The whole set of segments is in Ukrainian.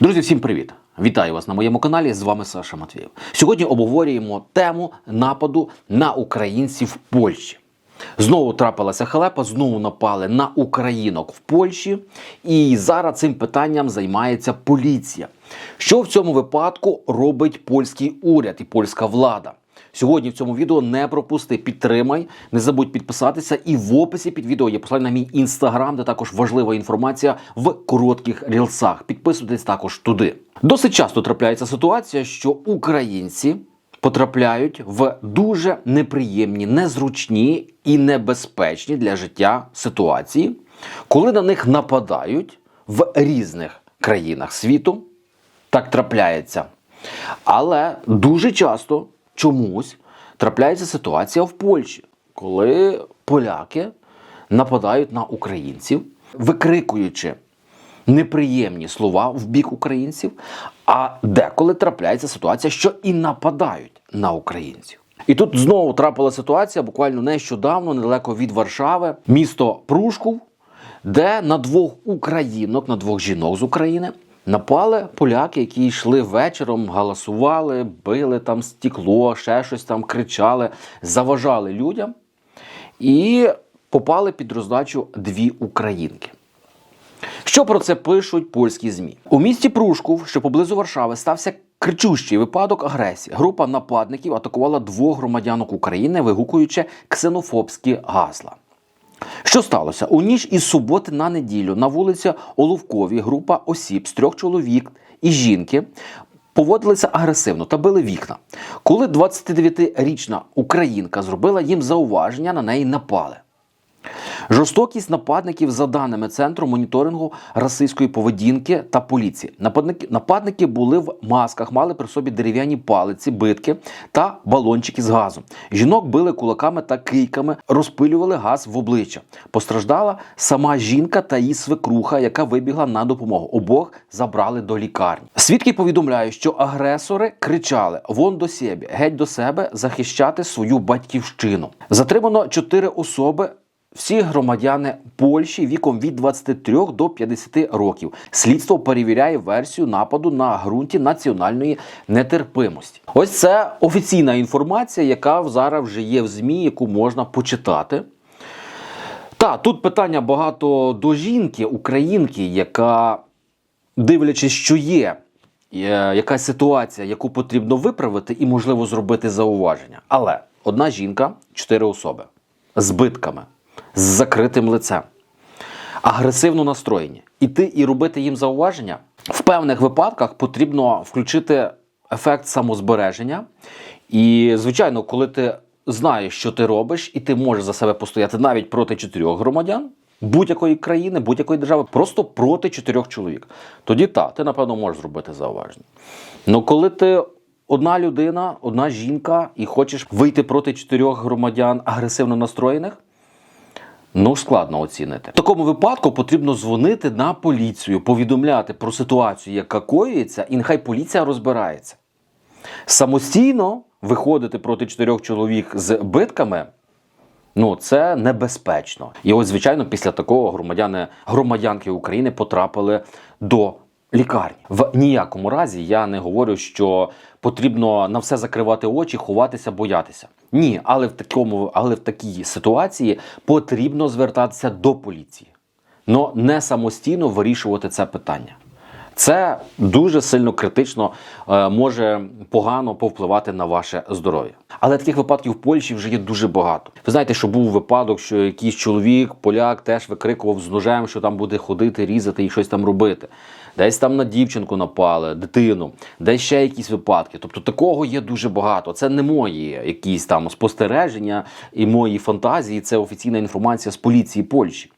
Друзі, всім привіт! Вітаю вас на моєму каналі. З вами Саша Матвієв. Сьогодні обговорюємо тему нападу на українців в Польщі. Знову трапилася халепа, знову напали на українок в Польщі, і зараз цим питанням займається поліція. Що в цьому випадку робить польський уряд і польська влада? Сьогодні в цьому відео не пропусти, підтримай, не забудь підписатися. І в описі під відео є посилання на мій інстаграм, де також важлива інформація в коротких рілсах. Підписуйтесь також туди. Досить часто трапляється ситуація, що українці потрапляють в дуже неприємні, незручні і небезпечні для життя ситуації, коли на них нападають в різних країнах світу. Так трапляється. Але дуже часто чомусь трапляється ситуація в Польщі, коли поляки нападають на українців, викрикуючи неприємні слова в бік українців, а деколи трапляється ситуація, що і нападають на українців. І тут знову трапила ситуація буквально нещодавно, недалеко від Варшави, місто Прушков, де на двох українок, на двох жінок з України напали поляки, які йшли вечором, галасували, били там стекло, ще щось там кричали, заважали людям і попали під роздачу дві українки. Що про це пишуть польські змі? У місті Прушков, що поблизу Варшави, стався кричущий випадок агресії. Група нападників атакувала двох громадянок України, вигукуючи ксенофобські гасла. Що сталося? У ніч із суботи на неділю на вулиці Оловкові група осіб з трьох чоловік і жінки поводилися агресивно та били вікна. Коли 29-річна українка зробила їм зауваження, на неї напали. Жорстокість нападників за даними центру моніторингу расистської поведінки та поліції. Нападники, нападники були в масках, мали при собі дерев'яні палиці, битки та балончики з газом. Жінок били кулаками та кийками, розпилювали газ в обличчя. Постраждала сама жінка та її свекруха, яка вибігла на допомогу. Обох забрали до лікарні. Свідки повідомляють, що агресори кричали: вон до себе, геть до себе, захищати свою батьківщину. Затримано чотири особи. Всі громадяни Польщі віком від 23 до 50 років. Слідство перевіряє версію нападу на ґрунті національної нетерпимості. Ось це офіційна інформація, яка зараз вже є в ЗМІ, яку можна почитати. Та тут питання багато до жінки, українки, яка, дивлячись, що є е, якась ситуація, яку потрібно виправити, і можливо зробити зауваження. Але одна жінка, чотири особи з битками з закритим лицем, агресивно настроєні. Іти і робити їм зауваження в певних випадках потрібно включити ефект самозбереження. І, звичайно, коли ти знаєш, що ти робиш, і ти можеш за себе постояти навіть проти чотирьох громадян. Будь-якої країни, будь-якої держави, просто проти чотирьох чоловік. Тоді так, ти, напевно, можеш зробити зауваження. Ну коли ти одна людина, одна жінка, і хочеш вийти проти чотирьох громадян агресивно настроєних, Ну, складно оцінити. В такому випадку потрібно дзвонити на поліцію, повідомляти про ситуацію, яка коїться, і нехай поліція розбирається. Самостійно виходити проти чотирьох чоловік з битками. Ну, це небезпечно. І ось, звичайно, після такого громадяни, громадянки України потрапили до лікарні. В ніякому разі я не говорю, що потрібно на все закривати очі, ховатися, боятися. Ні, але в такому, але в такій ситуації потрібно звертатися до поліції, але не самостійно вирішувати це питання. Це дуже сильно критично е, може погано повпливати на ваше здоров'я. Але таких випадків в Польщі вже є дуже багато. Ви знаєте, що був випадок, що якийсь чоловік, поляк, теж викрикував з ножем, що там буде ходити, різати і щось там робити. Десь там на дівчинку напали, дитину, десь ще якісь випадки. Тобто такого є дуже багато. Це не мої якісь там спостереження і мої фантазії. Це офіційна інформація з поліції Польщі.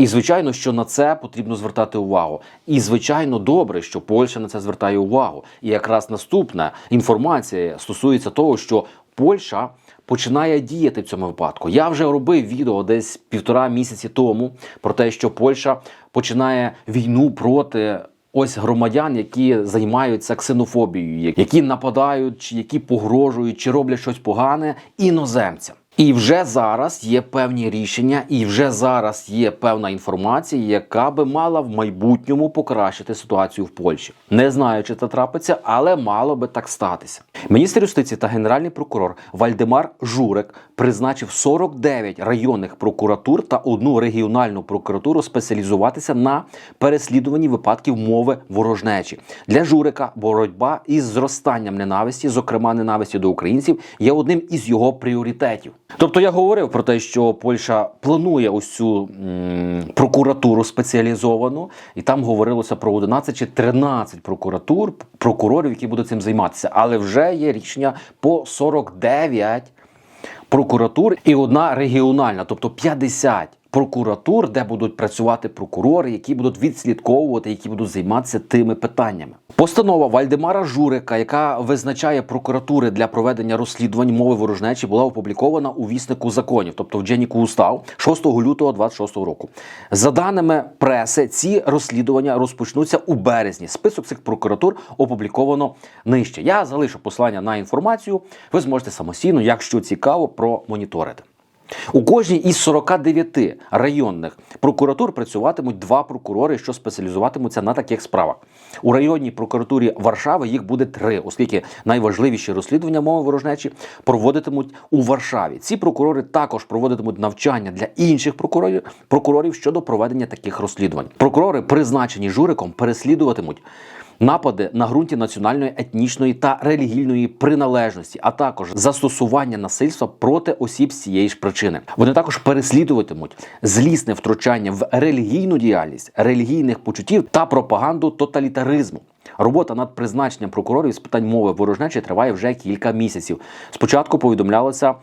І звичайно, що на це потрібно звертати увагу. І звичайно, добре, що Польща на це звертає увагу. І якраз наступна інформація стосується того, що Польща починає діяти в цьому випадку. Я вже робив відео десь півтора місяці тому про те, що Польща починає війну проти. Ось громадян, які займаються ксенофобією, які нападають, які погрожують, чи роблять щось погане іноземцям. І вже зараз є певні рішення, і вже зараз є певна інформація, яка би мала в майбутньому покращити ситуацію в Польщі. Не знаю, чи це трапиться, але мало би так статися. Міністр юстиції та генеральний прокурор Вальдемар Журик призначив 49 районних прокуратур та одну регіональну прокуратуру спеціалізуватися на переслідуванні випадків мови ворожнечі. Для Журика боротьба із зростанням ненависті, зокрема ненависті до українців, є одним із його пріоритетів. Тобто я говорив про те, що Польща планує ось цю прокуратуру спеціалізовану, і там говорилося про 11 чи 13 прокуратур, прокурорів, які будуть цим займатися. Але вже є рішення по 49 прокуратур і одна регіональна, тобто 50 прокуратур, де будуть працювати прокурори, які будуть відслідковувати, які будуть займатися тими питаннями. Постанова Вальдемара Журика, яка визначає прокуратури для проведення розслідувань мови ворожнечі, була опублікована у віснику законів, тобто в Дженіку Устав 6 лютого 26 року. За даними преси, ці розслідування розпочнуться у березні. Список цих прокуратур опубліковано нижче. Я залишу послання на інформацію. Ви зможете самостійно, якщо цікаво, промоніторити. У кожній із 49 районних прокуратур працюватимуть два прокурори, що спеціалізуватимуться на таких справах. У районній прокуратурі Варшави їх буде три, оскільки найважливіші розслідування мови ворожнечі проводитимуть у Варшаві. Ці прокурори також проводитимуть навчання для інших прокурорів, прокурорів щодо проведення таких розслідувань. Прокурори, призначені журиком, переслідуватимуть напади на ґрунті національної, етнічної та релігійної приналежності, а також застосування насильства проти осіб з цієї ж причини. Вони також переслідуватимуть злісне втручання в релігійну діяльність, релігійних почуттів та пропаганду тоталітаризму. Робота над призначенням прокурорів з питань мови ворожнечі триває вже кілька місяців. Спочатку повідомлялося.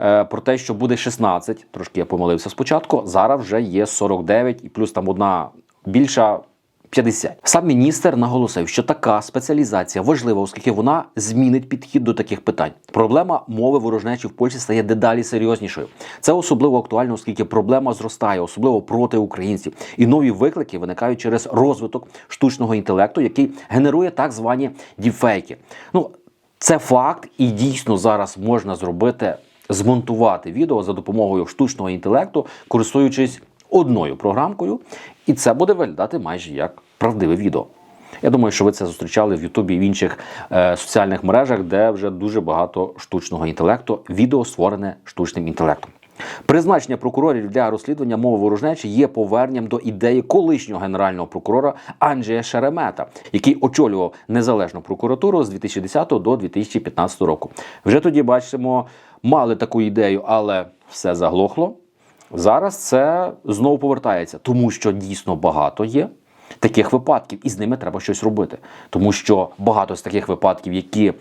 е, Про те, що буде 16, трошки я помилився спочатку. Зараз вже є 49 і плюс там одна більша 50. Сам міністр наголосив, що така спеціалізація важлива, оскільки вона змінить підхід до таких питань. Проблема мови ворожнечі в Польщі стає дедалі серйознішою. Це особливо актуально, оскільки проблема зростає, особливо проти українців, і нові виклики виникають через розвиток штучного інтелекту, який генерує так звані діпфейки. Ну це факт, і дійсно зараз можна зробити змонтувати відео за допомогою штучного інтелекту, користуючись одною програмкою, і це буде виглядати майже як правдиве відео. Я думаю, що ви це зустрічали в Ютубі і в інших е, соціальних мережах, де вже дуже багато штучного інтелекту. Відео створене штучним інтелектом. Призначення прокурорів для розслідування мови ворожнечі є поверненням до ідеї колишнього генерального прокурора Анджея Шеремета, який очолював незалежну прокуратуру з 2010 до 2015 року. Вже тоді бачимо, мали таку ідею, але все заглохло. Зараз це знову повертається, тому що дійсно багато є таких випадків, і з ними треба щось робити. Тому що багато з таких випадків, які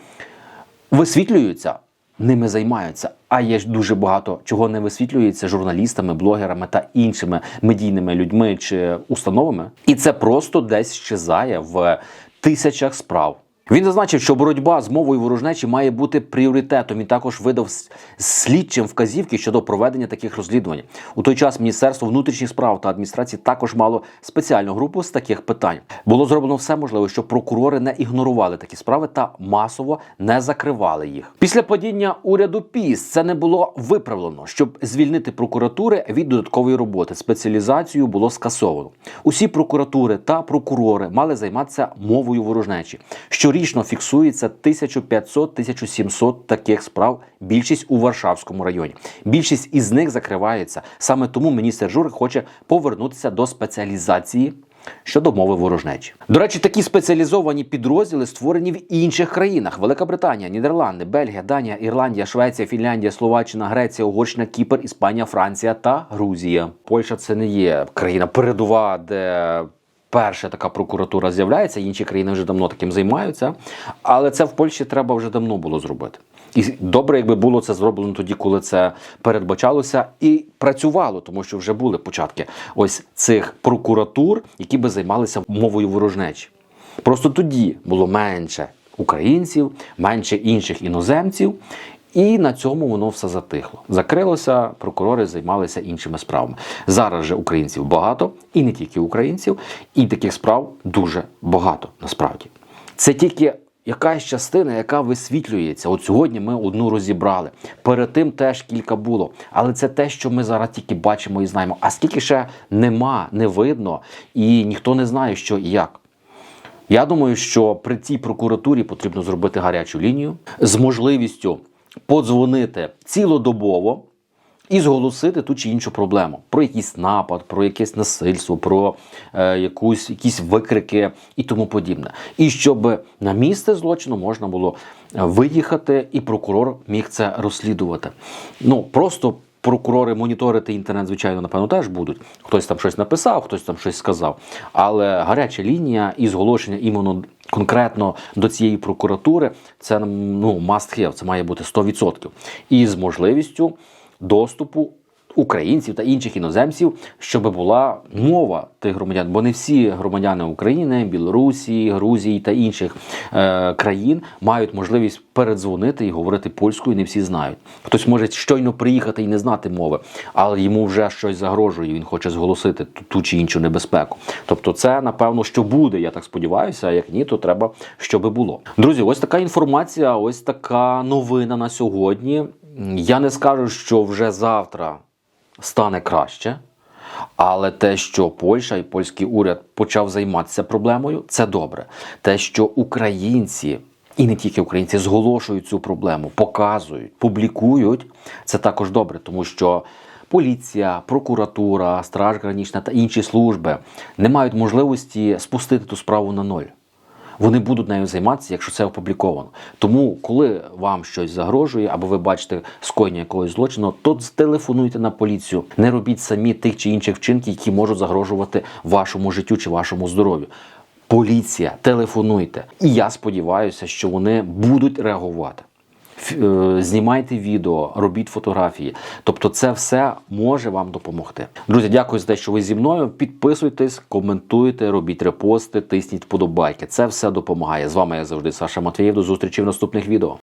висвітлюються, ними займаються. А є дуже багато чого не висвітлюється журналістами, блогерами та іншими медійними людьми чи установами. І це просто десь щезає в тисячах справ. Він зазначив, що боротьба з мовою ворожнечі має бути пріоритетом і також видав слідчим вказівки щодо проведення таких розслідувань. У той час Міністерство внутрішніх справ та адміністрації також мало спеціальну групу з таких питань. Було зроблено все можливе, щоб прокурори не ігнорували такі справи та масово не закривали їх. Після падіння уряду ПІС це не було виправлено, щоб звільнити прокуратури від додаткової роботи. Спеціалізацію було скасовано. Усі прокуратури та прокурори мали займатися мовою ворожнечі. Щорічно фіксується 1500-1700 таких справ. Більшість у Варшавському районі. Більшість із них закривається. Саме тому міністр Журик хоче повернутися до спеціалізації. Щодо мови ворожнечі. До речі, такі спеціалізовані підрозділи створені в інших країнах: Велика Британія, Нідерланди, Бельгія, Данія, Ірландія, Швеція, Фінляндія, Словаччина, Греція, Угорщина, Кіпр, Іспанія, Франція та Грузія. Польща це не є країна передова, де перша така прокуратура з'являється. Інші країни вже давно таким займаються. Але це в Польщі треба вже давно було зробити. І добре, якби було це зроблено тоді, коли це передбачалося і працювало, тому що вже були початки ось цих прокуратур, які би займалися мовою ворожнечі. Просто тоді було менше українців, менше інших іноземців, і на цьому воно все затихло. Закрилося, прокурори займалися іншими справами. Зараз же українців багато, і не тільки українців, і таких справ дуже багато насправді. Це тільки якась частина, яка висвітлюється. От сьогодні ми одну розібрали. Перед тим теж кілька було. Але це те, що ми зараз тільки бачимо і знаємо. А скільки ще нема, не видно, і ніхто не знає, що і як. Я думаю, що при цій прокуратурі потрібно зробити гарячу лінію з можливістю подзвонити цілодобово і зголосити ту чи іншу проблему про якийсь напад, про якесь насильство, про е, якусь, якісь викрики і тому подібне. І щоб на місце злочину можна було виїхати, і прокурор міг це розслідувати. Ну просто прокурори моніторити інтернет, звичайно, напевно, теж будуть. Хтось там щось написав, хтось там щось сказав. Але гаряча лінія і зголошення іменно конкретно до цієї прокуратури це ну, must have, це має бути 100%. І з можливістю доступу українців та інших іноземців, щоб була мова тих громадян, бо не всі громадяни України, Білорусі, Грузії та інших е, країн мають можливість передзвонити і говорити польською. Не всі знають. Хтось може щойно приїхати і не знати мови, але йому вже щось загрожує. Він хоче зголосити ту, ту чи іншу небезпеку. Тобто, це напевно, що буде. Я так сподіваюся. А як ні, то треба, щоб було. Друзі, ось така інформація, ось така новина на сьогодні. Я не скажу, що вже завтра стане краще. Але те, що Польща і польський уряд почав займатися проблемою, це добре. Те, що українці і не тільки українці зголошують цю проблему, показують, публікують, це також добре, тому що поліція, прокуратура, страж гранічна та інші служби не мають можливості спустити ту справу на ноль. Вони будуть нею займатися, якщо це опубліковано. Тому, коли вам щось загрожує, або ви бачите скоєння якогось злочину, то телефонуйте на поліцію. Не робіть самі тих чи інших вчинків, які можуть загрожувати вашому життю чи вашому здоров'ю. Поліція, телефонуйте. І я сподіваюся, що вони будуть реагувати. Е, Знімайте відео, робіть фотографії. Тобто, це все може вам допомогти. Друзі, дякую за те, що ви зі мною. Підписуйтесь, коментуйте, робіть репости, тисніть вподобайки. Це все допомагає. З вами я завжди Саша Матвієв. До зустрічі в наступних відео.